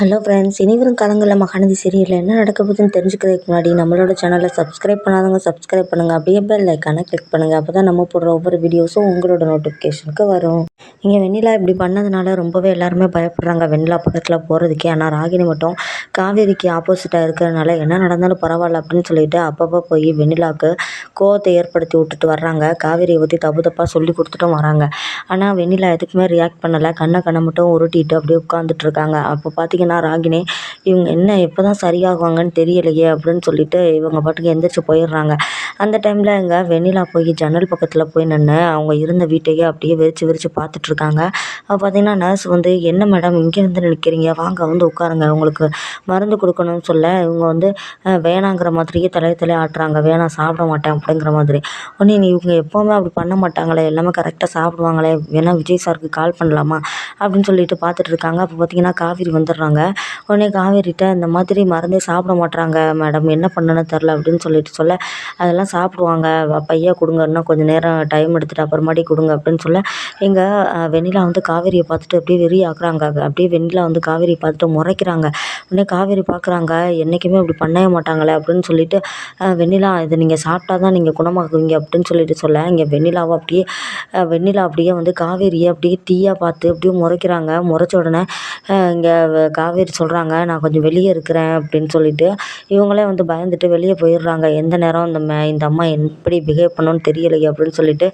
Hello friends இனிவரும் காலங்களில் மகாநதி சீரியலில் என்ன நடக்க போகுதுன்னு தெரிஞ்சுக்கிறதுக்கு முன்னாடி நம்மளோட சேனலை சப்ஸ்கிரைப் பண்ணாதவங்க சப்ஸ்கிரைப் பண்ணுங்கள் அப்படியே பெல் ஐக்கானை கிளிக் பண்ணுங்கள் அப்போ தான் நம்ம போடுற ஒவ்வொரு வீடியோஸும் உங்களோட நோட்டிஃபிகேஷனுக்கு வரும். இங்கே வெண்ணிலா இப்படி பண்ணதுனால ரொம்பவே எல்லாருமே பயப்படுறாங்க. வெண்ணிலா பக்கத்தில் போகிறதுக்கே ஆனால் ராகினி மட்டும் காவேரிக்கு ஆப்போசிட்டாக இருக்கிறதுனால என்ன நடந்தாலும் பரவாயில்ல அப்படின்னு சொல்லிட்டு அப்பப்போ போய் வெண்ணிலாவுக்கு கோவத்தை ஏற்படுத்தி விட்டுட்டு வர்றாங்க. காவேரியை பற்றி தப்பு தப்பாக சொல்லி கொடுத்துட்டும் வராங்க. ஆனால் வெண்ணிலா எதுக்குமே ரியாக்ட் பண்ணலை. கண்ணை கண்ணை மட்டும் உருட்டிட்டு அப்படியே உட்காந்துட்டு இருக்காங்க. அப்போ பார்த்தீங்கன்னா ராகினி. இவங்க என்ன எப்போ தான் சரியாகுவாங்கன்னு தெரியலையே அப்படின்னு சொல்லிட்டு இவங்க பாட்டுக்கு எந்திரிச்சு போயிடுறாங்க. அந்த டைமில் இங்கே வெண்ணிலா போய் ஜன்னல் பக்கத்தில் போய் நின்று அவங்க இருந்த வீட்டையே அப்படியே விரிச்சு விரிச்சு பார்த்துட்ருக்காங்க அப்போ பார்த்தீங்கன்னா நர்ஸ் வந்து என்ன மேடம் இங்கே வந்து நிற்கிறீங்க வாங்க வந்து உட்காருங்க. உங்களுக்கு மருந்து கொடுக்கணும்னு சொல்ல இவங்க வந்து வேணாங்கிற மாதிரியே தலையை தலையை ஆட்டுறாங்க. வேணாம் சாப்பிட மாட்டேன் அப்படிங்கிற மாதிரி. உடனே இவங்க எப்போவுமே அப்படி பண்ண மாட்டாங்களே. எல்லாமே கரெக்டாக சாப்பிடுவாங்களே. வேணா விஜய் சாருக்கு கால் பண்ணலாமா? அப்படின்னு சொல்லிட்டு பார்த்துட்ருக்காங்க அப்போ பார்த்தீங்கன்னா காவிரி வந்துடுறாங்க. உடனே காவேரிட்ட இந்த மாதிரி மருந்தே சாப்பிட மாட்றாங்க மேடம். என்ன பண்ணணும்னு தெரில அப்படின்னு சொல்லிட்டு சொல்ல அதெல்லாம் சாப்பிடுவாங்க. வ- பையா கொடுங்க. இன்னும் கொஞ்சம் நேரம் டைம் எடுத்துட்டு அப்புறமாட்டி கொடுங்க அப்படின்னு சொல்ல எங்கள் வெண்ணிலா வந்து காவேரியை பார்த்துட்டு அப்படியே வெறி ஆக்குறாங்க. அப்படியே வெண்ணிலா வந்து காவேரியை பார்த்துட்டு முறைக்கிறாங்க. உடனே காவேரி பார்க்குறாங்க என்றைக்குமே அப்படி பண்ணவே மாட்டாங்களே அப்படின்னு சொல்லிட்டு வெண்ணிலா இதை நீங்கள் சாப்பிட்டா தான் நீங்கள் குணமாக்குவீங்க அப்படின்னு சொல்லிட்டு சொல்ல இங்கே வெண்ணிலாவை அப்படியே வெண்ணிலா அப்படியே வந்து காவேரியை அப்படியே தீயாக பார்த்து அப்படியே முறைக்கிறாங்க. முறைச்ச உடனே இங்கே கா காவேரி சொல்கிறாங்க நான் கொஞ்சம் வெளியே இருக்கிறேன் அப்படின்னு சொல்லிட்டு இவங்களே வந்து பயந்துட்டு வெளியே போயிடுறாங்க. எந்த நேரம் இந்த மே இந்த அம்மா எப்படி பிஹேவ் பண்ணணும்னு தெரியலையே அப்படின்னு சொல்லிட்டு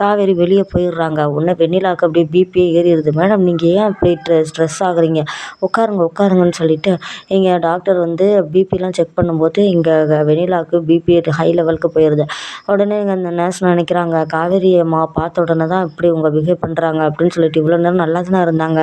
காவேரி வெளியே போயிடுறாங்க. உடனே வெண்ணிலாவுக்கு அப்படியே பிபியே ஏறிடுது. மேடம் நீங்கள் ஏன் அப்படி ஸ்ட்ரெஸ் ஆகுறீங்க? உட்காருங்க உட்காருங்கன்னு சொல்லிட்டு இங்கே டாக்டர் வந்து பிபிலாம் செக் பண்ணும்போது இங்கே வெண்ணிலாவுக்கு பிபி ஹை லெவலுக்கு போயிடுது உடனே இங்கே அந்த நர்ஸ் நினைக்கிறாங்க காவேரி அம்மா பார்த்த உடனே தான் இப்படி உங்கள் பிஹேவ் பண்ணுறாங்க அப்படின்னு சொல்லிட்டு இவ்வளோ நேரம் நல்லா தானே இருந்தாங்க.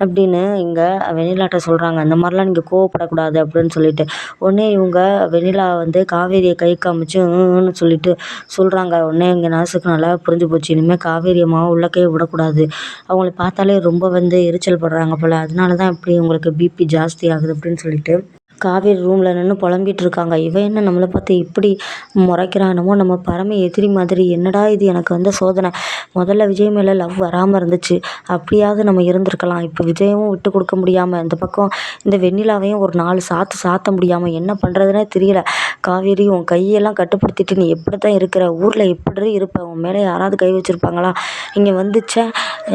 அப்படின்னு இங்கே வெண்ணிலாட்ட சொல்கிறாங்க இந்த மாதிரிலாம் நீங்கள் கோவப்படக்கூடாது அப்படின்னு சொல்லிட்டு. உடனே இவங்க வெண்ணிலா வந்து காவேரியை கை காமிச்சு ன்னு சொல்லிட்டு சொல்கிறாங்க உடனே இங்கே நர்ஸுக்கு நல்லா புரிஞ்சு போச்சு. இனிமேல் காவேரி அம்மாவை உள்ளக்கே விடக்கூடாது. அவங்கள பார்த்தாலே ரொம்ப வந்து எரிச்சல் படுறாங்க போல். அதனால தான் இப்படி உங்களுக்கு பிபி ஜாஸ்தி ஆகுது அப்படின்னு சொல்லிட்டு காவேரி ரூமில் நின்று புலம்பிட்டு இருக்காங்க. இவன் என்ன நம்மளை பார்த்து இப்படி முறைக்கிறானமோ? நம்ம பரம எதிரி மாதிரி என்னடா இது எனக்கு வந்த சோதனை? முதல்ல விஜய் மேலே லவ் வராமல் இருந்துச்சு. அப்படியாவது நம்ம இருந்திருக்கலாம். இப்போ விஜயமும் விட்டு கொடுக்க முடியாமல் இந்த பக்கம் இந்த வெண்ணிலாவையும் ஒரு நாலு சாத்து சாத்த முடியாமல் என்ன பண்ணுறதுனே தெரியல. காவேரி உன் கையெல்லாம் கட்டுப்படுத்திட்டு நீ எப்படி தான் இருக்கிற? ஊரில் எப்படி இருப்ப? உன் மேலே யாராவது கை வச்சுருப்பாங்களா? இங்கே வந்துச்சே.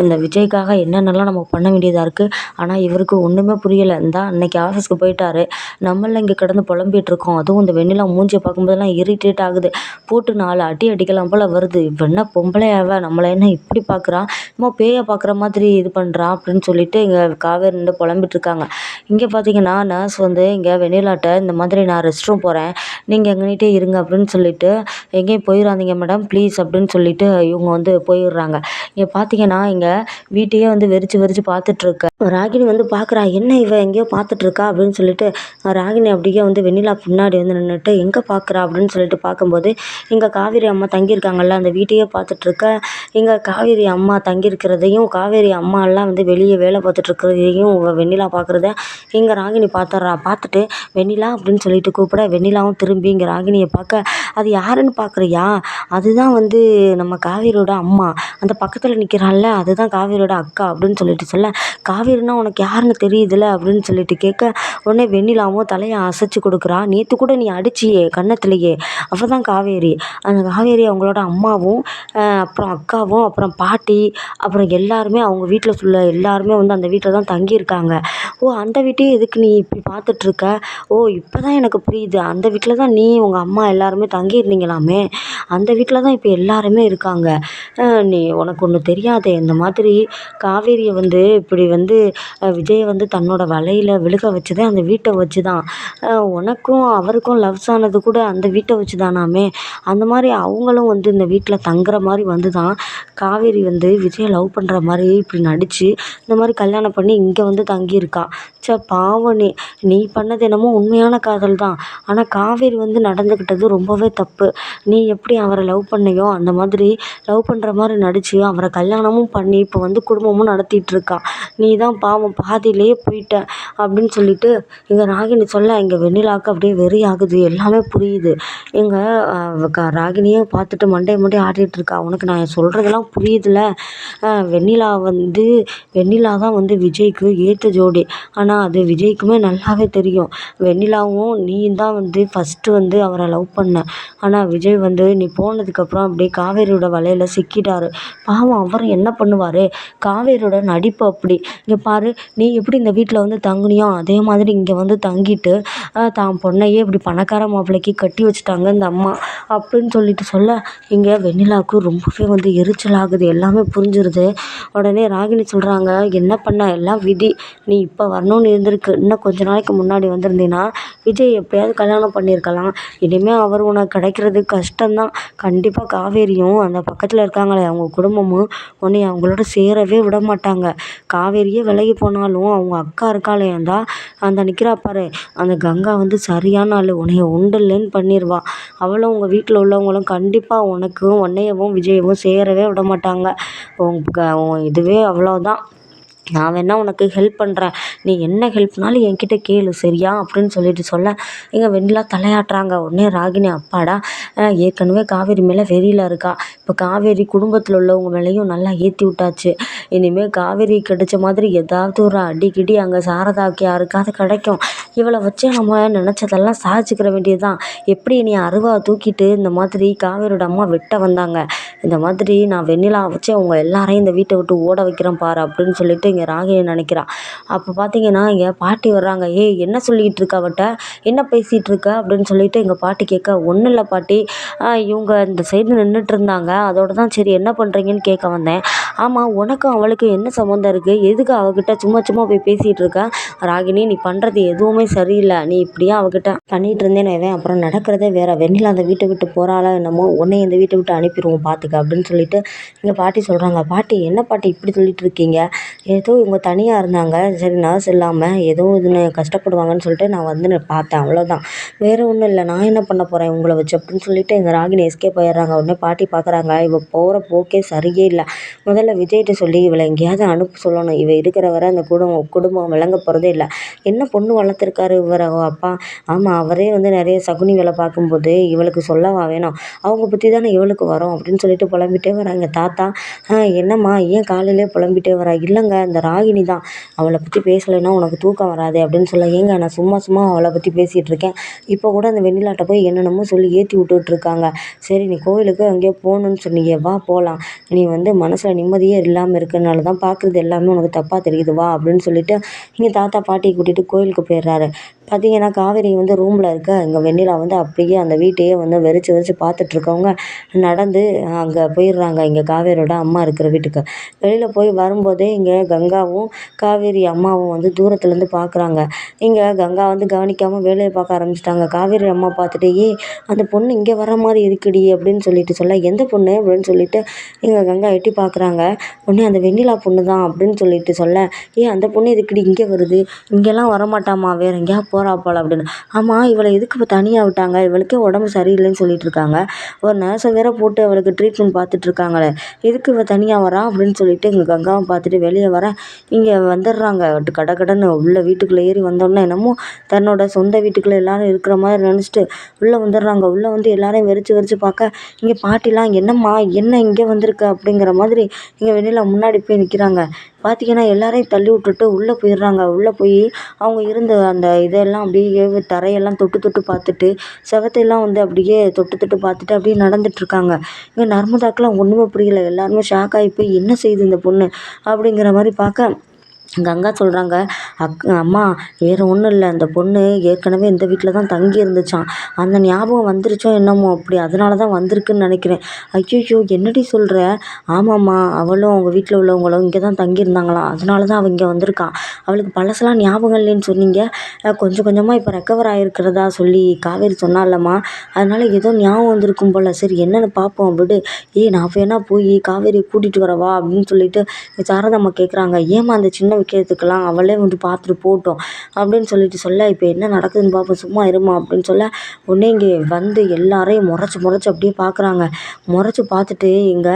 இந்த விஜய்க்காக என்னென்னலாம் நம்ம பண்ண வேண்டியதாக இருக்குது ஆனால் இவருக்கு ஒன்றுமே புரியலை. இந்தா அன்னைக்கு ஆஃபீஸ்க்கு போயிட்டாரு. நம்மளில் இங்கே கிடந்து புலம்பிகிட்ருக்கோம் அதுவும் இந்த வெண்ணிலா மூஞ்சியை பார்க்கும்போதெல்லாம் இரிட்டேட் ஆகுது. போட்டு நாலு அடி அடிக்கலாம் போல் வருது. இவ என்ன பொம்பளையாவ நம்மளை என்ன இப்படி பார்க்குறா நம்ம பேயை பார்க்குற மாதிரி இது பண்ணுறா அப்படின்னு சொல்லிட்டு இங்கே காவேரி நின்று புலம்பிட்டு இருக்காங்க இங்கே பார்த்தீங்கன்னா நர்ஸ் வந்து இங்கே வெண்ணிலாட்ட இந்த மாதிரி நான் ரெஸ்ட் ரூம் போகிறேன் நீங்கள் எங்ககிட்டே இருங்க அப்படின்னு சொல்லிட்டு எங்கேயும் போயிடாதீங்க மேடம் ப்ளீஸ் அப்படின்னு சொல்லிட்டு இவங்க வந்து போயிடுறாங்க. இங்கே பார்த்தீங்கன்னா இங்கே வீட்டையே வந்து வெறிச்சு வெறிச்சு பார்த்துட்ருக்க ராகினி வந்து பார்க்குறா என்ன இவ? எங்கேயோ பார்த்துட்ருக்கா அப்படின்னு சொல்லிட்டு ராகினி அப்படியே வந்து வெண்ணிலா பின்னாடி வந்து நின்றுட்டு எங்கே பார்க்குறா அப்படின்னு சொல்லிட்டு பார்க்கும்போது இங்கே காவேரி அம்மா தங்கியிருக்காங்கல்ல அந்த வீட்டையே பார்த்துட்ருக்க இங்கே காவேரி அம்மா தங்கியிருக்கிறதையும் காவேரி அம்மா எல்லாம் வந்து வெளியே வேலை பார்த்துட்ருக்கிறதையும் வெண்ணிலா பார்க்குறத இங்கே ராகினி பார்த்துட்றா பார்த்துட்டு வெண்ணிலா அப்படின்னு சொல்லிட்டு கூப்பிட வெண்ணிலாவும் திரும்பி இங்கே ராகினியை பார்க்க அது யாருன்னு பார்க்குறியா அதுதான் வந்து நம்ம காவேரியோட அம்மா. அந்த பக்கத்தில் நிற்கிறாள்ல அதுதான் காவேரியோட அக்கா அப்படின்னு சொல்லிட்டு சொல்ல காவேரினா உனக்கு யாருன்னு தெரியுதுல்ல அப்படின்னு சொல்லிட்டு கேட்க உடனே வெண்ணிலாவும் தலையை அசைச்சு கொடுக்குறா. நேற்று கூட நீ அடிச்சியே கன்னத்துலேயே. அவள் தான் காவேரி. அந்த காவேரி அவங்களோட அம்மாவும் அப்புறம் அக்காவும் அப்புறம் பாட்டி அப்புறம் எல்லாருமே அவங்க வீட்டில் ஃபுல்லாக எல்லாருமே வந்து அந்த வீட்டில் தான் தங்கியிருக்காங்க. ஓ அந்த வீட்டையும் எதுக்கு நீ இப்படி பார்த்துட்ருக்க? ஓ இப்போ தான் எனக்கு புரியுது. அந்த வீட்டில் தான் நீ உங்கள் அம்மா எல்லாருமே தங்கியிருந்தீங்களாமே. அந்த வீட்டில் தான் இப்போ எல்லாருமே இருக்காங்க. நீ உனக்கு ஒன்று தெரியாதே. இந்த மாதிரி காவேரியை வந்து இப்படி வந்து விஜயை வந்து தன்னோட வலையில் விழுக வச்சதே அந்த வீட்டை வச்சு தான் உனக்கும் அவருக்கும் லவ்ஸ் ஆனது கூட அந்த வீட்டை வச்சு தானாமே அந்த மாதிரி அவங்களும் வந்து இந்த வீட்டில் தங்குற மாதிரி வந்து தான் காவேரி வந்து விஜயை லவ் பண்ணுற மாதிரி இப்படி நடித்து இந்த மாதிரி கல்யாணம் பண்ணி இங்கே வந்து தங்கியிருக்கா. ச்சே பாவம் நீ பண்ணது என்னமோ உண்மையான காதல் தான் ஆனால் காவேரி வந்து நடந்துக்கிட்டது ரொம்பவே தப்பு. நீ எப்படி அவரை லவ் பண்ணையோ அந்த மாதிரி லவ் பண்ணுற மாதிரி நடித்து அவரை கல்யாணமும் பண்ணி இப்போ வந்து குடும்பமும் நடத்திட்டு இருக்கா. நீ தான் பாவம் பாதியிலேயே போயிட்டேன் அப்படின்னு சொல்லிட்டு எங்கள் ராகினி சொல்ல எங்கள் வெண்ணிலாவுக்கு அப்படியே வெறி ஆகுது எல்லாமே புரியுது. எங்கள் க ராகினியே பார்த்துட்டு மண்டைய மண்டைய ஆட்டிகிட்டு இருக்கா உனக்கு நான் சொல்கிறதெல்லாம் புரியுதுல்ல வெண்ணிலா வந்து வெண்ணிலா தான் வந்து விஜய்க்கு ஏற்ற ஜோடி. ஆனால் அது விஜய்க்குமே நல்லாவே தெரியும். வெண்ணிலாவும் நீயும் தான் வந்து ஃபஸ்ட்டு வந்து அவரை லவ் பண்ண. ஆனால் விஜய் வந்து நீ போனதுக்கப்புறம் அப்படியே காவேரியோட வலையில் சிக்கிட்டாரு. பாவம் அவர் என்ன பண்ணுவார்? காவேரியோட நடிப்பு அப்படி. இங்கே பாரு நீ எப்படி இந்த வீட்டில் வந்து தங்குனியோ அதே மாதிரி இங்கே வந்து தங்கிட்டு தான் பொண்ணையே இப்படி பணக்கார மாப்பிள்ளைக்கு கட்டி வச்சுட்டாங்க இந்த அம்மா அப்படின்னு சொல்லிட்டு சொல்ல இங்கே வெண்ணிலாவுக்கு ரொம்பவே வந்து எரிச்சல் ஆகுது எல்லாமே புரிஞ்சிருது. உடனே ராகினி சொல்கிறாங்க என்ன பண்ண? எல்லாம் விதி. நீ இப்போ வரணும்னு இருந்திருக்கு. இன்னும் கொஞ்ச நாளைக்கு முன்னாடி வந்திருந்தீன்னா விஜய் எப்படியாவது கல்யாணம் பண்ணியிருக்கலாம். இனிமேல் அவர் உனக்கு கிடைக்கிறது கஷ்டம்தான். கண்டிப்பாக காவேரியும் அந்த பக்கத்தில் இருக்காங்களே அவங்க குடும்பமும் உன்னை அவங்களோட சேரவே விட மாட்டாங்க. காவேரியே விலகி போனாலும் அவங்க அக்கா இருக்காளே அந்த அந்த நிற்கிறா பாரு அந்த கங்கா வந்து சரியான ஆள் உன்னைய உண்டுல்லைன்னு பண்ணிடுவா அவளும் உங்கள் வீட்டில் உள்ளவங்களும் கண்டிப்பாக உனக்கும் உன்னையவும் விஜயவும் சேரவே விட மாட்டாங்க உங்க உன் இதுவே அவ்வளோதான் நான் வேணால் உனக்கு ஹெல்ப் பண்ணுறேன் நீ என்ன ஹெல்ப்னாலும் என்கிட்ட கேளு சரியா? அப்படின்னு சொல்லிட்டு சொல்ல. எங்கள் வெண்ணிலா தலையாட்டுறாங்க. உடனே ராகினி அப்பாடா ஏற்கனவே காவேரி மேலே வெறியில் இருக்கா. இப்போ காவேரி குடும்பத்தில் உள்ளவங்க மேலேயும் நல்லா ஏற்றி விட்டாச்சு. இனிமேல் காவேரி கிடைச்ச மாதிரி ஏதாவது ஒரு அடிக்கடி அங்கே சாரதாக்கு யாருக்காவது கிடைக்கும். இவளை வச்சு நம்ம நினச்சதெல்லாம் சாதிச்சுக்கிற வேண்டியதுதான். எப்படி நீ அருவா தூக்கிட்டு இந்த மாதிரி காவேரியோட அம்மா வெட்ட வந்தாங்க? இந்த மாதிரி நான் வெண்ணிலா வச்சு அவங்க எல்லாரையும் இந்த வீட்டை விட்டு ஓட வைக்கிறேன் பாரு அப்படின்னு சொல்லிட்டு இங்கே ராகினி நினைக்கிறா. அப்போ பார்த்தீங்கன்னா இங்கே பாட்டி வர்றாங்க. ஏய் என்ன சொல்லிகிட்டு இருக்க அவட்ட? என்ன பேசிகிட்டு இருக்க? அப்படின்னு சொல்லிட்டு எங்கள் பாட்டி கேட்க ஒன்றும் இல்லை பாட்டி. இவங்க இந்த சைடு நின்றுட்டு இருந்தாங்க. அதோட தான் சரி என்ன பண்ணுறீங்கன்னு கேட்க வந்தேன். ஆமாம் உனக்கும் அவளுக்கும் என்ன சம்மந்தம் இருக்குது எதுக்கு அவகிட்ட சும்மா சும்மா போய் பேசிகிட்டு இருக்க? ராகினி நீ பண்ணுறது எதுவுமே சரியில்லை. நீ இப்படியே அவகிட்ட பண்ணிகிட்டு இருந்தேன்னு அப்புறம் நடக்கிறதே வேறு. வெண்ணில் அந்த வீட்டை விட்டு போகிறாளா என்னமோ உன்னை இந்த வீட்டை விட்டு அனுப்பிடுவோம் பார்த்துக்க அப்படின்னு சொல்லிட்டு எங்கள் பாட்டி சொல்கிறாங்க பாட்டி என்ன பாட்டி இப்படி சொல்லிட்டு இருக்கீங்க? ஏதோ இவங்க தனியாக இருந்தாங்க. சரி நர்ஸ் இல்லாமல் ஏதோ இதுன்னு கஷ்டப்படுவாங்கன்னு சொல்லிட்டு நான் வந்து பார்த்தேன். அவ்வளோதான் வேறு ஒன்றும் இல்லை. நான் என்ன பண்ண போகிறேன் இவங்கள வச்சு அப்படின்னு சொல்லிட்டு எங்கள் ராகினி எஸ்கேப் ஆயிடுறாங்க. உடனே பாட்டி பார்க்குறாங்க இவ போகிற போக்கே சரியே இல்லை. முதல்ல விஜய்கிட்ட சொல்லி இவளை எங்கேயாவது அனுப்ப சொல்லணும். இவள் இருக்கிற வரை அந்த குடும்பம் குடும்பம் விளங்க போகிறதே இல்லை. என்ன பொண்ணு வளர்த்துருக்காரு இவர் அப்பா. ஆமாம் அவரே வந்து நிறைய சகுனி வேலை பார்க்கும்போது இவளுக்கு சொல்லவா வேணும். அவங்க பற்றி தானே இவளுக்கு வரும் அப்படின்னு சொல்லிட்டு புலம்பிட்டே வராங்க. தாத்தா என்னம்மா ஏன் காலையிலே புலம்பிட்டே வரா? இல்லைங்க இந்த ராகினி தான். அவளை பற்றி பேசலைன்னா உனக்கு தூக்கம் வராது அப்படின்னு சொல்ல ஏங்க நான் சும்மா சும்மா அவளை பற்றி பேசிகிட்டு இருக்கேன். இப்போ கூட அந்த வெண்ணிலாட்ட போய் என்னென்னமோ சொல்லி ஏற்றி விட்டுட்ருக்காங்க சரி நீ கோவிலுக்கு அங்கேயோ போகணுன்னு சொன்னீங்க வா போகலாம் நீ வந்து மனசில் நிம்மதியே இல்லாமல் இருக்கிறனால தான் பார்க்குறது எல்லாமே உனக்கு தப்பாக தெரியுது வா அப்படின்னு சொல்லிட்டு இங்கே தாத்தா பாட்டியை கூட்டிகிட்டு கோயிலுக்கு போயிடுறாரு. பார்த்தீங்கன்னா காவேரி வந்து ரூமில் இருக்க இங்கே வெண்ணிலா வந்து அப்படியே அந்த வீட்டையே வந்து வெறிச்சு வெறிச்சு பார்த்துட்ருக்கவங்க நடந்து அங்கே போயிடுறாங்க. இங்கே காவேரியோட அம்மா இருக்கிற வீட்டுக்கு. வெளியில் போய் வரும்போதே இங்கே கங்காவும் காவேரி அம்மாவும் வந்து தூரத்துலேருந்து பார்க்குறாங்க இங்கே கங்கா வந்து கவனிக்காமல் வேலையை பார்க்க ஆரம்பிச்சிட்டாங்க. காவேரி அம்மா பார்த்துட்டு ஏ அந்த பொண்ணு இங்கே வர மாதிரி இருக்குடி அப்படின்னு சொல்லிட்டு சொல்ல எந்த பொண்ணு? அப்படின்னு சொல்லிட்டு இங்கே கங்கா எட்டி பார்க்குறாங்க உடனே அந்த வெண்ணிலா பொண்ணு தான் அப்படின்னு சொல்லிட்டு சொல்ல ஏ அந்த பொண்ணு எதுக்குடி இங்கே வருது? இங்கெல்லாம் வரமாட்டாமா வேறு எங்கேயா போகிறா போல் அப்படின்னு. ஆமாம் இவளை எதுக்கு இப்போ தனியாக விட்டாங்க? இவளுக்கே உடம்பு சரியில்லைன்னு சொல்லிட்டு இருக்காங்க. ஒரு நர்ஸை வேற போட்டு அவளுக்கு ட்ரீட்மெண்ட் பார்த்துட்டு இருக்காங்களே. எதுக்கு இவள் தனியாக வரா அப்படின்னு சொல்லிட்டு இங்கே கங்காவை பார்த்துட்டு வெளியே வர. இங்கே வந்துடுறாங்க. கட கடன்னு உள்ள வீட்டுக்குள்ளே ஏறி வந்தோடனே என்னமோ தன்னோட சொந்த வீட்டுக்குள்ளே எல்லாரும் இருக்கிற மாதிரி நினச்சிட்டு உள்ளே வந்துடுறாங்க. உள்ளே வந்து எல்லாரையும் வெறிச்சு வெறிச்சு பார்க்க இங்கே பாட்டிலாம் என்னம்மா என்ன இங்கே வந்திருக்க அப்படிங்கிற மாதிரி இங்கே வெளியில் முன்னாடி போய் நிற்கிறாங்க பார்த்தீங்கன்னா எல்லாரையும் தள்ளி விட்டுட்டு உள்ளே போயிடுறாங்க. உள்ளே போய் அவங்க இருந்த அந்த இதெல்லாம் அப்படியே தரையெல்லாம் தொட்டு தொட்டு பார்த்துட்டு செவத்தையெல்லாம் வந்து அப்படியே தொட்டு தொட்டு பார்த்துட்டு அப்படியே நடந்துட்டுருக்காங்க இங்கே நர்மதாக்கெலாம் ஒன்றுமே புரியலை. எல்லாருமே ஷாக் ஆகி போய் என்ன செய்யுது இந்த பொண்ணு? அப்படிங்கிற மாதிரி பார்க்க கங்கா சொல்கிறாங்க அக் அம்மா வேறு ஒன்றும் இல்லை. அந்த பொண்ணு ஏற்கனவே இந்த வீட்டில் தான் தங்கி இருந்துச்சாம். அந்த ஞாபகம் வந்துருச்சோ என்னமோ அப்படி. அதனால தான் வந்திருக்குன்னு நினைக்கிறேன். ஐயோ என்னடி சொல்கிற ஆமாம்மா அவளும் அவங்க வீட்டில் உள்ளவங்களும் இங்கே தான் தங்கியிருந்தாங்களாம் அதனால தான் அவள் இங்கே வந்திருக்கா. அவளுக்கு பழசெல்லாம் ஞாபகம் இல்லைன்னு சொன்னீங்க. கொஞ்சம் கொஞ்சமாக இப்போ ரெக்கவர் ஆகிருக்கிறதா சொல்லி காவேரி சொன்னாலம்மா. அதனால் ஏதோ ஞாபகம் வந்திருக்கும் போல். சரி என்னென்னு பார்ப்போம் விடு. ஏய் நான் வேணா போய் காவேரி கூட்டிகிட்டு வரவா? அப்படின்னு சொல்லிட்டு சாரதாம்மா கேட்குறாங்க ஏம்மா அந்த சின்ன வைக்கிறதுக்கெல்லாம் அவளே வந்து பார்த்துட்டு போகட்டும் அப்படின்னு சொல்லிட்டு சொல்ல இப்போ என்ன நடக்குதுன்னு பார்ப்போம் சும்மா இருமா அப்படின்னு சொல்ல உடனே இங்கே வந்து எல்லாரையும் முறைச்சி முறைச்சி அப்படியே பார்க்குறாங்க. முறைச்சி பார்த்துட்டு இங்கே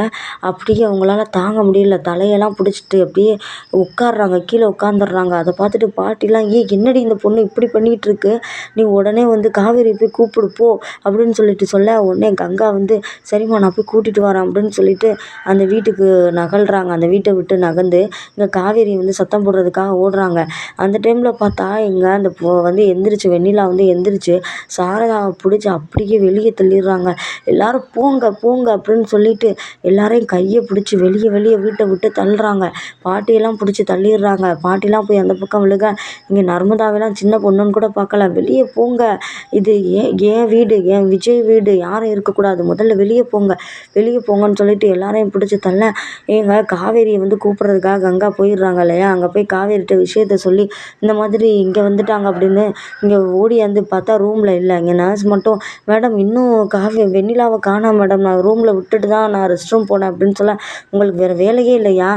அப்படியே அவங்களால தாங்க முடியல. தலையெல்லாம் பிடிச்சிட்டு அப்படியே உட்காடுறாங்க கீழே உட்காந்துடுறாங்க அதை பார்த்துட்டு பாட்டிலாம் ஏ என்னடி இந்த பொண்ணு இப்படி பண்ணிகிட்டு இருக்கு? நீ உடனே வந்து காவேரி போய் கூப்பிடு போ அப்படின்னு சொல்லிட்டு சொல்ல உடனே கங்கா வந்து சரிம்மா நான் போய் கூட்டிகிட்டு வரேன் அப்படின்னு சொல்லிட்டு அந்த வீட்டுக்கு நகல்றாங்க. அந்த வீட்டை விட்டு நகர்ந்து இங்கே காவேரி வந்து சத்தம் போடுறதுக்காக ஓடுறாங்க. அந்த டைமில் பார்த்தா இங்கே அந்த வந்து எந்திரிச்சு வெண்ணிலா வந்து எந்திரிச்சு சாரதாவை பிடிச்சி அப்படியே வெளியே தள்ளிடுறாங்க. எல்லாரும் போங்க போங்க அப்படின்னு சொல்லிட்டு எல்லாரையும் கையை பிடிச்சி வெளியே வெளியே வீட்டை விட்டு தள்ளுறாங்க. பாட்டியெல்லாம் பிடிச்சி தள்ளிடுறாங்க. பாட்டிலாம் போய் அந்த பக்கம் விழுக இங்கே நர்மதாவெல்லாம் சின்ன பொண்ணுன்னு கூட பார்க்கல. வெளியே போங்க. இது ஏன் என் வீடு? என் விஜய் வீடு? யாரும் இருக்கக்கூடாது. முதல்ல வெளியே போங்க. வெளியே போங்கன்னு சொல்லிட்டு எல்லாரையும் பிடிச்சி தள்ள ஏங்க காவேரியை வந்து கூப்பிட்றதுக்காக கங்கா போயிடுறாங்க இல்லையா? அங்கே போய் காவேரிகிட்ட விஷயத்த சொல்லி இந்த மாதிரி இங்கே வந்துட்டாங்க அப்படின்னு இங்கே ஓடியாந்து பார்த்தா ரூமில் இல்லை. இங்கே நர்ஸ் மட்டும் மேடம் இன்னும் காவி வெண்ணிலாவை காணோம் மேடம். நான் ரூமில் விட்டுட்டு தான் நான் ரெஸ்ட் ரூம் போனேன் அப்படின்னு சொல்ல உங்களுக்கு வேறு வேலையே இல்லையா?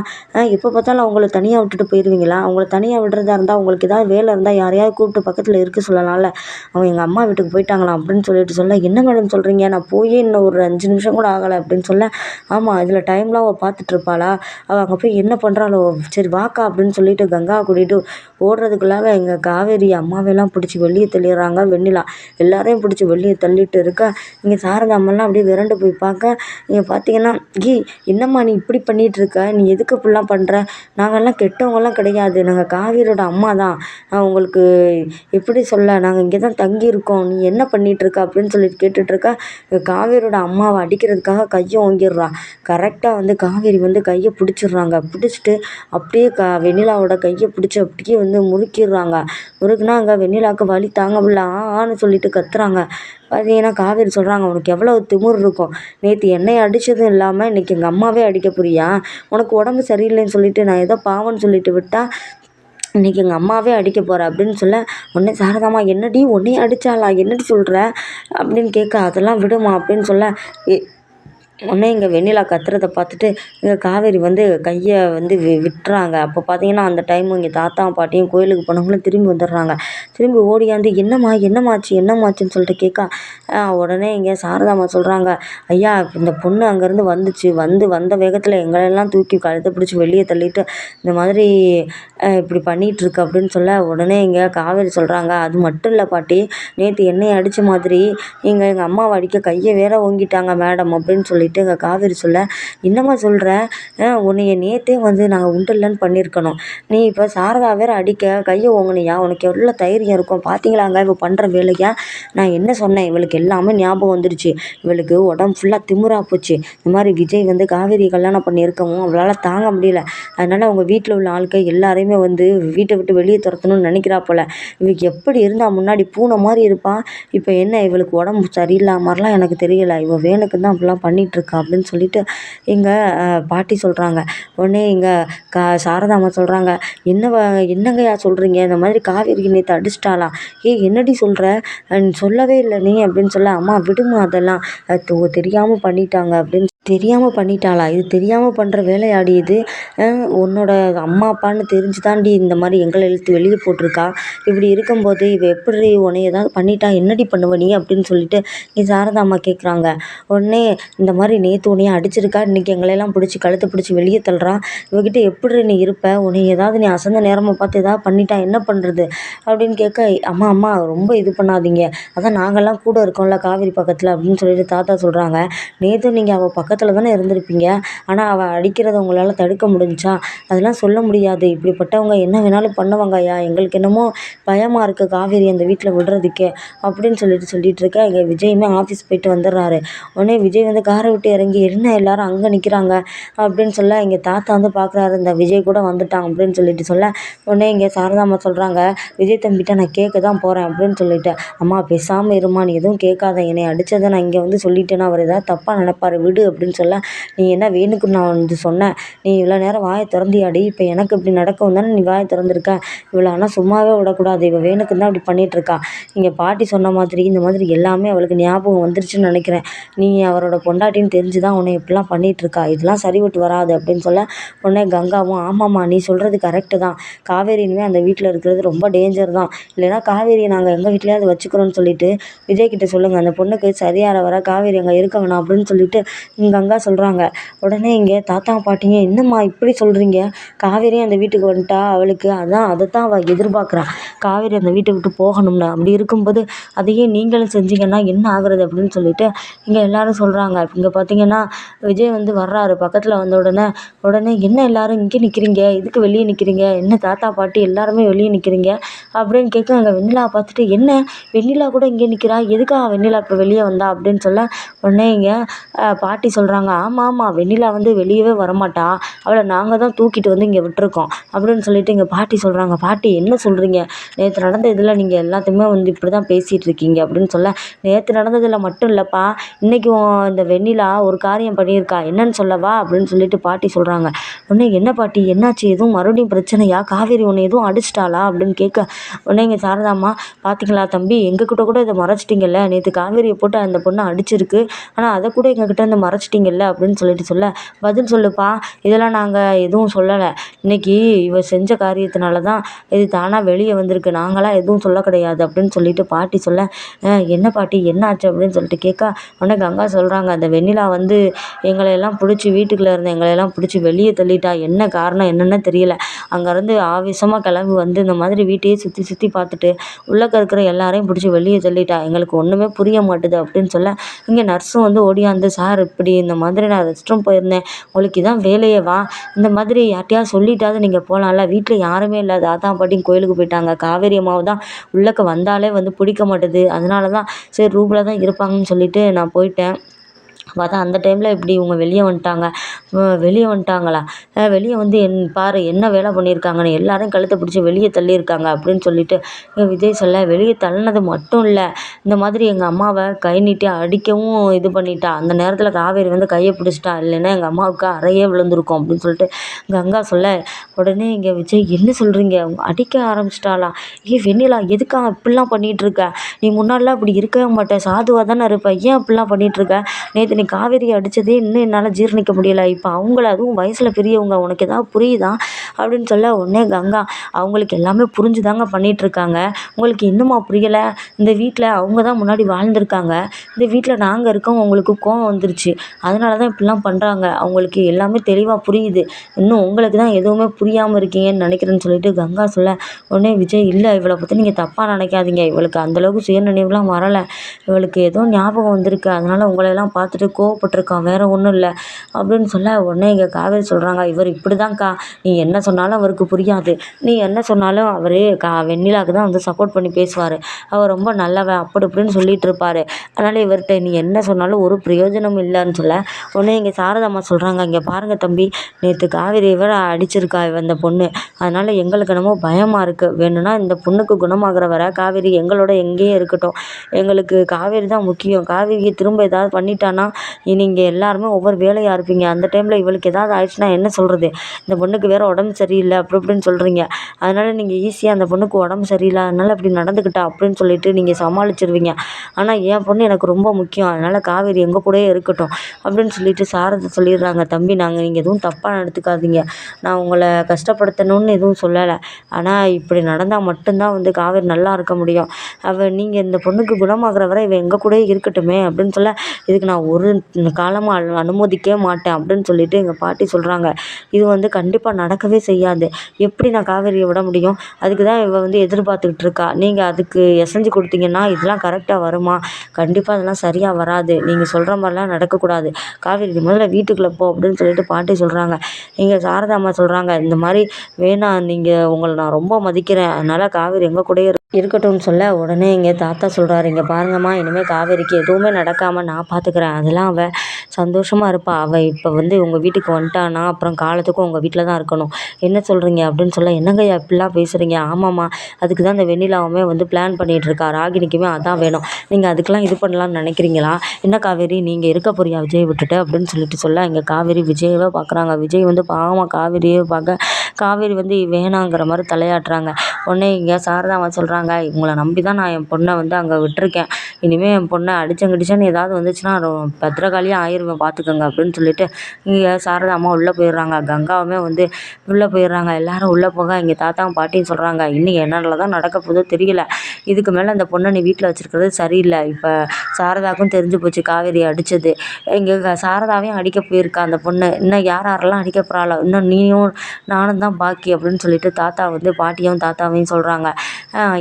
எப்போ பார்த்தாலும் அவங்கள தனியாக விட்டுட்டு போயிடுவீங்களா அவங்கள தனியாக விடுறதா இருந்தால் உங்களுக்கு ஏதாவது வேலை இருந்தால் யாரையாவது கூப்பிட்டு பக்கத்தில் இருக்க சொல்லலாம்ல. அவங்க எங்கள் அம்மா வீட்டுக்கு போயிட்டாங்களாம் அப்படின்னு சொல்லிட்டு சொல்ல என்ன மேடம் சொல்கிறீங்க நான் போயே இன்னும் ஒரு அஞ்சு நிமிஷம் கூட ஆகலை அப்படின்னு சொல்ல ஆமாம் இதில் டைம்லாம் அவள் பார்த்துட்ருப்பாளா அவள் அங்கே போய் என்ன பண்ணுறாளோ சரி வாக்கா அப்படின்னு சொல்லிட்டு கங்காவை கூட்டிகிட்டு ஓடுறதுக்குள்ளாக எங்கள் காவேரி அம்மாவெல்லாம் பிடிச்சி வெளியே தள்ளிடுறாங்க. வெண்ணிலா எல்லாரையும் பிடிச்சி வெளியே தள்ளிட்டு இருக்க. இங்கே சாரதா அப்படியே விரண்டு போய் பார்க்க இங்கே பார்த்தீங்கன்னா கி என்னம்மா நீ இப்படி பண்ணிகிட்டு இருக்க நீ எதுக்கு இப்படிலாம் பண்ணுற நாங்கள்லாம் கெட்டவங்கலாம் கிடையாது. நாங்கள் காவேரியோட அம்மா தான் உங்களுக்கு எப்படி சொல்ல நாங்கள் இங்கே தான் தங்கியிருக்கோம். நீ என்ன பண்ணிகிட்டு இருக்க அப்படின்னு சொல்லிட்டு கேட்டுட்ருக்க காவேரியோட அம்மாவை அடிக்கிறதுக்காக கையை ஓங்கிடுறா. கரெக்டாக வந்து காவேரி வந்து கையை பிடிச்சிடுறாங்க. பிடிச்சிட்டு அப்படியே க வெண்ணிலாவோட கையை பிடிச்சி அப்படியே வந்து முறுக்கிடுறாங்க. முறுக்குனா அங்கே வெண்ணிலாவுக்கு வலி தாங்க முடியல ஆ ஆன்னு சொல்லிட்டு கத்துறாங்க. பார்த்தீங்கன்னா காவேரி சொல்கிறாங்க உனக்கு எவ்வளோ திமிரு இருக்கும்? நேற்று என்னை அடித்ததும் இல்லாமல் இன்றைக்கி எங்கள் அம்மாவே அடிக்க போறியா? உனக்கு உடம்பு சரியில்லைன்னு சொல்லிட்டு நான் ஏதோ பாவம்னு சொல்லிட்டு விட்டால் இன்றைக்கி எங்கள் அம்மாவே அடிக்க போகிற அப்படின்னு சொல்ல உடனே சாரதாம்மா என்னடி உன்னையும் அடித்தாளா என்னடி சொல்கிற அப்படின்னு கேட்க அதெல்லாம் விடுமா அப்படின்னு சொல்ல ஏ உடனே இங்கே வெண்ணிலா கத்துறத பார்த்துட்டு இங்கே காவேரி வந்து கையை வந்து வி விட்டுறாங்க. அப்போ பார்த்தீங்கன்னா அந்த டைம் இங்கே தாத்தா பாட்டியும் கோயிலுக்கு போனவங்களும் திரும்பி வந்துடுறாங்க. திரும்பி ஓடியாந்து என்னம்மா என்னம்மாச்சு என்னம்மாச்சுன்னு சொல்லிட்டு கேட்கா உடனே இங்கே சாரதாம்மா சொல்கிறாங்க ஐயா இந்த பொண்ணு அங்கேருந்து வந்துச்சு. வந்து வந்த வேகத்தில் எங்களெல்லாம் தூக்கி கழுத்தை பிடிச்சி வெளியே தள்ளிட்டு இந்த மாதிரி இப்படி பண்ணிகிட்ருக்கு அப்படின்னு சொல்ல உடனே இங்கே காவேரி சொல்கிறாங்க அது மட்டும் இல்லை பாட்டி. நேற்று என்னையை அடித்த மாதிரி இங்கே எங்கள் அம்மாவை அடிக்க கையை வேற ஓங்கிட்டாங்க மேடம் அப்படின்னு சொல்லி சொல்லிட்டு எங்கள் காவேரி சொல்ல என்னம்மா சொல்கிற உன்னைய நேற்றே வந்து நாங்கள் உண்டில்லன்னு பண்ணியிருக்கணும் நீ இப்போ சாரதா வேற அடிக்க கையை ஓங்குனியா? உனக்கு எவ்வளோ தைரியம் இருக்கும்? பார்த்தீங்களாங்க இவள் பண்ணுற வேலையா? நான் என்ன சொன்னேன்? இவளுக்கு எல்லாமே ஞாபகம் வந்துடுச்சு இவளுக்கு உடம்பு ஃபுல்லாக திமிரா போச்சு. இந்த மாதிரி விஜய் வந்து காவேரி கல்யாணம் பண்ணியிருக்கவும் அவளால் தாங்க முடியல. அதனால் அவங்க வீட்டில் உள்ள ஆட்கள் எல்லாரையுமே வந்து வீட்டை விட்டு வெளியே துரத்தணும்னு நினைக்கிறா போல். இவளுக்கு எப்படி இருந்தால் முன்னாடி பூனை மாதிரி இருப்பாள் இப்போ என்ன இவளுக்கு உடம்பு சரியில்லாம மாதிரிலாம் எனக்கு தெரியல. இவள் வேணுக்கு தான் அப்படிலாம் பண்ணிகிட்டு இருக்கா அப்படின்னு சொல்லிட்டு எங்கள் பாட்டி சொல்கிறாங்க உடனே இங்கே கா சாரதாம்மா சொல்கிறாங்க என்ன என்னங்கய்யா சொல்கிறீங்க இந்த மாதிரி காவேரி நேற்று அடிச்சிட்டாளாம் ஏய் என்னடி சொல்கிற சொல்லவே இல்லை நீ அப்படின்னு சொல்ல அம்மா விடுமா அதெல்லாம். தெரியாமல் பண்ணிட்டாங்க அப்படின்னு தெரியாமல் பண்ணிட்டாளா? இது தெரியாமல் பண்ணுற வேலையாடி இது. உன்னோட அம்மா அப்பான்னு தெரிஞ்சு தாண்டி இந்த மாதிரி எங்களை இழுத்து வெளியே போட்டிருக்கா. இப்படி இருக்கும்போது இவள் எப்படி உன்னை ஏதாவது பண்ணிட்டா? என்னடி பண்ணுவ நீ அப்படின்னு சொல்லிட்டு நீ சாரதா அம்மா கேட்குறாங்க உடனே இந்த மாதிரி நேற்று உன்னைய அடிச்சிருக்கா? இன்றைக்கி எங்களையெல்லாம் பிடிச்சி கழுத்தை பிடிச்சி வெளியே தள்ளுறான் இவகிட்ட எப்படி நீ இருப்ப? உன்னை ஏதாவது நீ அசந்த நேரமாக பார்த்து ஏதாவது பண்ணிட்டா என்ன பண்ணுறது அப்படின்னு கேட்க அம்மா அம்மா ரொம்ப இது பண்ணாதீங்க. அதான் நாங்கள்லாம் கூட இருக்கோம்ல காவேரி பக்கத்தில் அப்படின்னு சொல்லிட்டு தாத்தா சொல்கிறாங்க நேற்று நீங்கள் அவள் பக்கம் பக்கத்தில் தானே இருந்திருப்பீங்க. ஆனால் அவள் அடிக்கிறத உங்களால் தடுக்க முடிஞ்சா? அதெல்லாம் சொல்ல முடியாது. இப்படிப்பட்டவங்க என்ன வேணாலும் பண்ணுவாங்க ஐயா. எங்களுக்கு என்னமோ பயமாக இருக்குது காவேரி அந்த வீட்டில் விடுறதுக்கே அப்படின்னு சொல்லிட்டு சொல்லிட்டு இருக்க. எங்கள் விஜயுமே ஆஃபீஸ் போயிட்டு வந்துடுறாரு. உடனே விஜய் வந்து காரை விட்டு இறங்கி என்ன எல்லாரும் அங்கே நிற்கிறாங்க அப்படின்னு சொல்ல எங்கள் தாத்தா வந்து பார்க்குறாரு இந்த விஜய் கூட வந்துட்டான் அப்படின்னு சொல்லிட்டு சொல்ல. உடனே இங்கே சாரதாம்மா சொல்கிறாங்க விஜய் தம்பிட்ட நான் கேட்க தான் போகிறேன் அப்படின்னு சொல்லிட்டு. அம்மா பேசாமல் இருமா நீ எதுவும் கேட்காத. என்னை அடித்ததை நான் இங்கே வந்து சொல்லிட்டேன்னா அவர் ஏதாவது தப்பாக நினைப்பாரு. விடு அப்படின்னு அப்படின்னு சொல்ல நீ என்ன வேணுக்கு நான் வந்து சொன்னேன். நீ இவ்வளோ நேரம் வாயை திறந்தியாடி இப்போ எனக்கு இப்படி நடக்கவும் தானே நீ வாயை திறந்துருக்க. இவ்வளோ ஆனால் சும்மாவே விடக்கூடாது. இவள் வேணுக்கு தான் இப்படி பண்ணிகிட்ருக்கா இங்கே பாட்டி சொன்ன மாதிரி இந்த மாதிரி எல்லாமே அவளுக்கு ஞாபகம் வந்துருச்சுன்னு நினைக்கிறேன். நீ அவரோட பொண்டாட்டின்னு தெரிஞ்சு தான் உன்னை இப்படிலாம் பண்ணிகிட்ருக்கா இதெல்லாம் சரிவிட்டு வராது அப்படின்னு சொல்ல உடனே கங்காவும் ஆமாம்மா நீ சொல்கிறது கரெக்டு தான். காவேரி இனிமேல் அந்த வீட்டில் இருக்கிறது ரொம்ப டேஞ்சர் தான். இல்லைன்னா காவேரியை நாங்கள் எங்கள் வீட்லேயாவது வச்சுக்கிறோன்னு சொல்லிட்டு விஜய்கிட்ட சொல்லுங்கள் அந்த பொண்ணுக்கு சரியாக வர காவேரி அங்கே இருக்க வேணாம் அப்படின்னு சொல்லிட்டு கங்கா சொல்கிறாங்க உடனே இங்கே தாத்தா பாட்டிங்க என்னம்மா இப்படி சொல்கிறீங்க காவேரி அந்த வீட்டுக்கு வந்துட்டா அவளுக்கு. அதான் அதை தான் அவள் எதிர்பார்க்குறா. காவேரி அந்த வீட்டை விட்டு போகணும்னு அப்படி இருக்கும்போது அதையே நீங்களும் செஞ்சீங்கன்னா என்ன ஆகுறது அப்படின்னு சொல்லிட்டு இங்கே எல்லாரும் சொல்கிறாங்க இங்கே பார்த்தீங்கன்னா விஜய் வந்து வர்றாரு. பக்கத்தில் வந்த உடனே உடனே என்ன எல்லாரும் இங்கே நிற்கிறீங்க இதுக்கு வெளியே நிற்கிறீங்க என்ன தாத்தா பாட்டி எல்லாருமே வெளியே நிற்கிறீங்க அப்படின்னு கேட்க அங்கே வெண்ணிலா பார்த்துட்டு என்ன? வெண்ணிலா கூட இங்கே நிற்கிறா எதுக்காக வெண்ணிலா இப்போ வெளியே வந்தா? அப்படின்னு சொல்ல உடனே இங்கே பாட்டி சொல்கிறாங்க ஆமாம் ஆமாம் வெண்ணிலா வந்து வெளியவே வரமாட்டா. அவளை நாங்கள் தான் தூக்கிட்டு வந்து இங்கே விட்டுருக்கோம். அப்படின்னு சொல்லிட்டு எங்கள் பாட்டி சொல்கிறாங்க பாட்டி என்ன சொல்கிறீங்க நேற்று நடந்த இதில் நீங்கள் எல்லாத்தையுமே வந்து இப்படி தான் பேசிகிட்டு இருக்கீங்க. அப்படின்னு சொல்ல நேற்று நடந்ததில் மட்டும் இல்லைப்பா. இன்றைக்கி இந்த வெண்ணிலா ஒரு காரியம் பண்ணியிருக்கா. என்னன்னு சொல்லவா அப்படின்னு சொல்லிட்டு பாட்டி சொல்கிறாங்க உடனே என்ன பாட்டி? என்னாச்சு? எதுவும் மறுபடியும் பிரச்சனையா? காவேரி உன்னை எதுவும் அடிச்சிட்டாளா? அப்படின்னு கேட்க உடனே இங்கே சாரதாம்மா பார்த்தீங்களா தம்பி? எங்ககிட்ட கூட இதை மறைச்சிட்டிங்கல்ல. நேற்று காவேரியை போட்டு அந்த பொண்ணை அடிச்சிருக்கு. ஆனால் அதை கூட எங்ககிட்ட இருந்து மறைச்சிட்டிங்கல்ல அப்படின்னு சொல்லிட்டு சொல்ல பதில் சொல்லுப்பா இதெல்லாம் நாங்கள் எதுவும் சொல்லலை. இன்னைக்கு இவ செஞ்ச காரியத்தினால தான் இது தானாக வெளியே வந்திருக்கு. நாங்களாம் எதுவும் சொல்ல கிடையாது. அப்படின்னு சொல்லிட்டு பாட்டி சொல்ல என்ன பாட்டி என்ன ஆச்சு? அப்படின்னு சொல்லிட்டு கேட்க உடனே கங்கா சொல்கிறாங்க அந்த வெண்ணிலா வந்து எங்களை எல்லாம் பிடிச்சி வீட்டுக்குள்ளே இருந்த எங்களை எல்லாம் பிடிச்சி வெளியே தள்ளிட்டா என்ன காரணம் என்னென்னு தெரியல. அங்கேருந்து ஆவேசமாக கிளம்பி வந்து இந்த மாதிரி வீட்டையே சுற்றி சுற்றி பார்த்துட்டு உள்ளக்க இருக்கிற எல்லாரையும் பிடிச்சி வெளியே தள்ளிட்டா. எங்களுக்கு ஒன்றுமே புரிய மாட்டுது. அப்படின்னு சொல்ல இங்கே நர்ஸும் வந்து ஓடியாந்து சார் இப்படி இந்த மாதிரி நான் ரெஸ்ட் ரூம் போயிருந்தேன். உங்களுக்கு இதான் வேலையே வா. இந்த மாதிரி யார்ட்டையாவது சொல்லிட்டாவது நீங்கள் போகலாம்ல வீட்டில் யாருமே இல்லை தாத்தா பாட்டியும் கோயிலுக்கு போயிட்டாங்க. காவேரி அம்மாவை தான் உள்ளக்க வந்தாலே வந்து பிடிக்க மாட்டுது. அதனால தான் சரி ரூமில் தான் இருப்பாங்கன்னு சொல்லிட்டு நான் போயிட்டேன். பார்த்தா அந்த டைமில் இப்படி இவங்க வெளியே வந்துட்டாங்க? வெளியே வந்துட்டாங்களா? வெளியே வந்து என் பாரு என்ன வேலை பண்ணியிருக்காங்கன்னு எல்லாரையும் கழுத்தை பிடிச்சி வெளியே தள்ளியிருக்காங்க அப்படின்னு சொல்லிட்டு விஜய் சொல்ல வெளியே தள்ளினது மட்டும் இல்லை. இந்த மாதிரி எங்கள் அம்மாவை கை நீட்டி அடிக்கவும் இது பண்ணிட்டா. அந்த நேரத்தில் காவேரி வந்து கையை பிடிச்சிட்டா. இல்லைன்னா எங்கள் அம்மாவுக்கு அறையே விழுந்திருக்கும். அப்படின்னு சொல்லிட்டு கங்கா சொல்ல உடனே இங்கே விஜய் என்ன சொல்கிறீங்க அடிக்க ஆரம்பிச்சிட்டாளா? ஏ வெண்ணிலா எதுக்காக இப்படிலாம் பண்ணிகிட்ருக்க நீ முன்னாடிலாம் இப்படி இருக்கவே மாட்டேன் சாதுவாக தானே இருப்ப. ஏன் இப்படிலாம் பண்ணிகிட்ருக்க நேற்று நீ காவேரி அடித்ததே இன்னும் என்னால் ஜீரணிக்க முடியலை. இப்போ அவங்கள அதுவும் வயசில் பெரியவங்க உனக்கு ஏதாவது புரியுதா? அப்படின்னு சொல்ல உடனே கங்கா அவங்களுக்கு எல்லாமே புரிஞ்சுதாங்க பண்ணிகிட்ருக்காங்க உங்களுக்கு இன்னுமா புரியலை? இந்த வீட்டில் அவங்க தான் முன்னாடி வாழ்ந்திருக்காங்க. இந்த வீட்டில் நாங்கள் இருக்கோம் உங்களுக்கு கோவம் வந்துருச்சு. அதனால தான் இப்படிலாம் பண்ணுறாங்க அவங்களுக்கு எல்லாமே தெளிவாக புரியுது. இன்னும் உங்களுக்கு தான் எதுவுமே புரியாமல் இருக்கீங்கன்னு நினைக்கிறேன்னு சொல்லிட்டு கங்கா சொல்ல உடனே விஜய் இல்லை இவளை பற்றி நீங்கள் தப்பாக நினைக்காதீங்க. இவளுக்கு அந்தளவுக்கு சுயநினைவுலாம் வரலை. இவளுக்கு ஏதோ ஞாபகம் வந்திருக்கு. அதனால் உங்களையெல்லாம் பார்த்துட்டு கோவப்பட்டிருக்கான் வேறு ஒன்றும் இல்லை. அப்படின்னு சொல்ல உடனே இங்கே காவேரி சொல்கிறாங்க இவர் இப்படி தான்க்கா நீ என்ன சொன்னாலும் அவருக்கு புரியாது. நீ என்ன சொன்னாலும் அவர் கா வெண்ணிலாவுக்கு தான் வந்து சப்போர்ட் பண்ணி பேசுவார். அவர் ரொம்ப நல்லவன் அப்படி இப்படின்னு சொல்லிட்டு இருப்பார். அதனால் இவர்கிட்ட நீ என்ன சொன்னாலும் ஒரு பிரயோஜனம் இல்லைன்னு சொல்ல உடனே இங்கே சாரதாம்மா சொல்கிறாங்க இங்கே பாருங்கள் தம்பி நேற்று காவேரி விட அடிச்சிருக்கா இவ இந்த பொண்ணு. அதனால் எங்களுக்கு என்னமோ பயமாக இருக்குது வேணும்னா இந்த பொண்ணுக்கு குணமாகிற வர காவேரி எங்களோட எங்கேயே இருக்கட்டும். எங்களுக்கு காவேரி தான் முக்கியம். காவேரியை திரும்ப ஏதாவது பண்ணிட்டான்னா நீங்கள் எல்லாருமே ஒவ்வொரு வேலையாக இருப்பீங்க. அந்த டைமில் இவளுக்கு ஏதாவது ஆயிடுச்சுன்னா என்ன சொல்கிறது இந்த பொண்ணுக்கு வேறு உடம்பு சரியில்லை அப்படி இப்படின்னு சொல்கிறீங்க அதனால் நீங்கள் ஈஸியாக அந்த பொண்ணுக்கு உடம்பு சரியில்லை அதனால் இப்படி நடந்துக்கிட்டா அப்படின்னு சொல்லிட்டு நீங்கள் சமாளிச்சிருவீங்க. ஆனால் என் பொண்ணு எனக்கு ரொம்ப முக்கியம். அதனால் காவேரி எங்கள் கூடயே இருக்கட்டும் அப்படின்னு சொல்லிட்டு சாரதை சொல்லிடுறாங்க. தம்பி நாங்கள் நீங்கள் எதுவும் தப்பாக நடத்துக்காதீங்க நான் உங்களை கஷ்டப்படுத்தணும்னு எதுவும் சொல்லலை. ஆனால் இப்படி நடந்தால் மட்டும்தான் வந்து காவேரி நல்லா இருக்க முடியும். அவள் நீங்கள் இந்த பொண்ணுக்கு குணமாகிற வரை இவள் எங்கள் கூடயே இருக்கட்டுமே அப்படின்னு சொல்ல இதுக்கு நான் ஒரு காலமாக அனுமதிக்கவே மாட்டேன் அப்படின்னு சொல்லிட்டு எங்கள் பாட்டி சொல்கிறாங்க இது வந்து கண்டிப்பாக நடக்கவே செய்யாது. எப்படி நான் காவேரியை விட முடியும்? அதுக்கு தான் இவள் வந்து எதிர்பார்த்துக்கிட்டு இருக்கா. நீங்கள் அதுக்கு எசைஞ்சு கொடுத்தீங்கன்னா இதெல்லாம் கரெக்டாக வருமா? கண்டிப்பாக அதெல்லாம் சரியாக வராது. நீங்கள் சொல்கிற மாதிரிலாம் நடக்கக்கூடாது. காவேரி முதல்ல வீட்டுக்குள்ளே போ அப்படின்னு சொல்லிட்டு பாட்டி சொல்கிறாங்க இங்கே சாரதா அம்மா சொல்கிறாங்க இந்த மாதிரி வேணாம் நீங்கள் உங்களை நான் ரொம்ப மதிக்கிறேன். அதனால் காவேரி எங்கள் கூடயே இருக்கட்டும்னு சொல்ல உடனே இங்கே தாத்தா சொல்கிறாரு இங்கே பாருங்கம்மா இனிமேல் காவேரிக்கு எதுவுமே நடக்காமல் நான் பார்த்துக்கிறேன் அதெல்லாம் அவள் சந்தோஷமாக இருப்பா. அவள் இப்போ வந்து உங்கள் வீட்டுக்கு வந்துட்டான்னா அப்புறம் காலத்துக்கும் உங்கள் வீட்டில் தான் இருக்கணும். என்ன சொல்கிறீங்க அப்படின்னு சொல்ல என்னங்கய்யா இப்படிலாம் பேசுகிறீங்க ஆமாம்மா அதுக்கு தான் இந்த வெண்ணிலாவுமே வந்து பிளான் பண்ணிகிட்ருக்கா ராகினிக்குமே அதான் வேணும். நீங்கள் அதுக்கெலாம் இது பண்ணலான்னு நினைக்கிறீங்களா? என்ன காவேரி நீங்கள் இருக்க போறியா? விஜய் விட்டுட்டு? அப்படின்னு சொல்லிட்டு சொல்ல இங்கே காவேரி விஜயவை பார்க்குறாங்க விஜய் வந்து பாவம் காவேரியே பார்க்க காவேரி வந்து வேணாங்கிற மாதிரி தலையாட்டுறாங்க. உடனே இங்கே சாரதாம்மா சொல்கிறாங்க இவங்களை நம்பி தான் நான் என் பொண்ணை வந்து அங்கே விட்டுருக்கேன். இனிமேல் என் பொண்ணை அடிச்சேன் கிடிச்சேன்னு ஏதாவது வந்துச்சுன்னா ரொ ஆயிரும் போயிடுவேன் பார்த்துக்கோங்க அப்படின்னு சொல்லிட்டு இங்கே சாரதா அம்மா உள்ளே போயிடுறாங்க. கங்காவுமே வந்து உள்ளே போயிடுறாங்க. எல்லாரும் உள்ளே போக இங்கே தாத்தாவும் பாட்டியும் சொல்கிறாங்க இன்னும் என்னால் தான் நடக்க போதோ தெரியல. இதுக்கு மேலே அந்த பொண்ணை நீ வீட்டில் வச்சுருக்கிறது சரியில்லை. இப்போ சாரதாவுக்கும் தெரிஞ்சு போச்சு காவேரி அடித்தது இங்கே சாரதாவையும் அடிக்க போயிருக்கா அந்த பொண்ணு. இன்னும் யார் யாரெல்லாம் அடிக்க போகிறாளோ இன்னும் நீயும் நானும் தான் பாக்கி அப்படின்னு சொல்லிட்டு தாத்தா வந்து பாட்டியும் தாத்தாவையும் சொல்கிறாங்க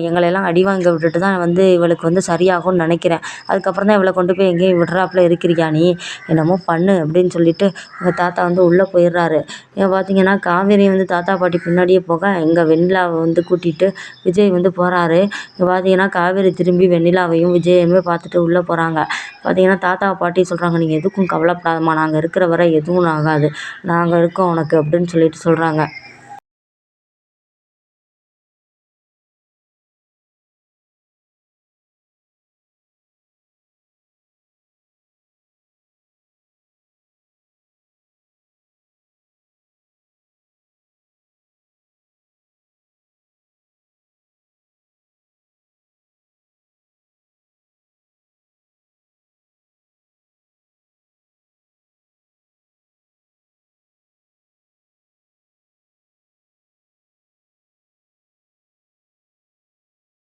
எங்களையெல்லாம் அடி வாங்க விட்டுட்டு தான் வந்து இவளுக்கு வந்து சரியாகும்னு நினைக்கிறேன். அதுக்கப்புறம் தான் இவளை கொண்டு போய் எங்கேயும் விடுறாப்புல இருக்கிறியா நீ? என்னமோ பண்ணு அப்படின்னு சொல்லிட்டு எங்கள் தாத்தா வந்து உள்ளே போயிடுறாரு. ஏன் பார்த்தீங்கன்னா காவேரி வந்து தாத்தா பாட்டி பின்னாடியே போக எங்கள் வெண்ணிலாவை வந்து கூட்டிகிட்டு விஜய் வந்து போகிறாரு இங்கே பார்த்தீங்கன்னா காவேரி திரும்பி வெண்ணிலாவையும் விஜயையுமே பார்த்துட்டு உள்ளே போகிறாங்க பார்த்தீங்கன்னா தாத்தா பாட்டி சொல்கிறாங்க நீங்கள் எதுக்கும் கவலைப்படாதம்மா. நாங்கள் இருக்கிற வரை எதுவும் ஆகாது. நாங்கள் இருக்கோம் உனக்கு அப்படின்னு சொல்லிட்டு சொல்கிறாங்க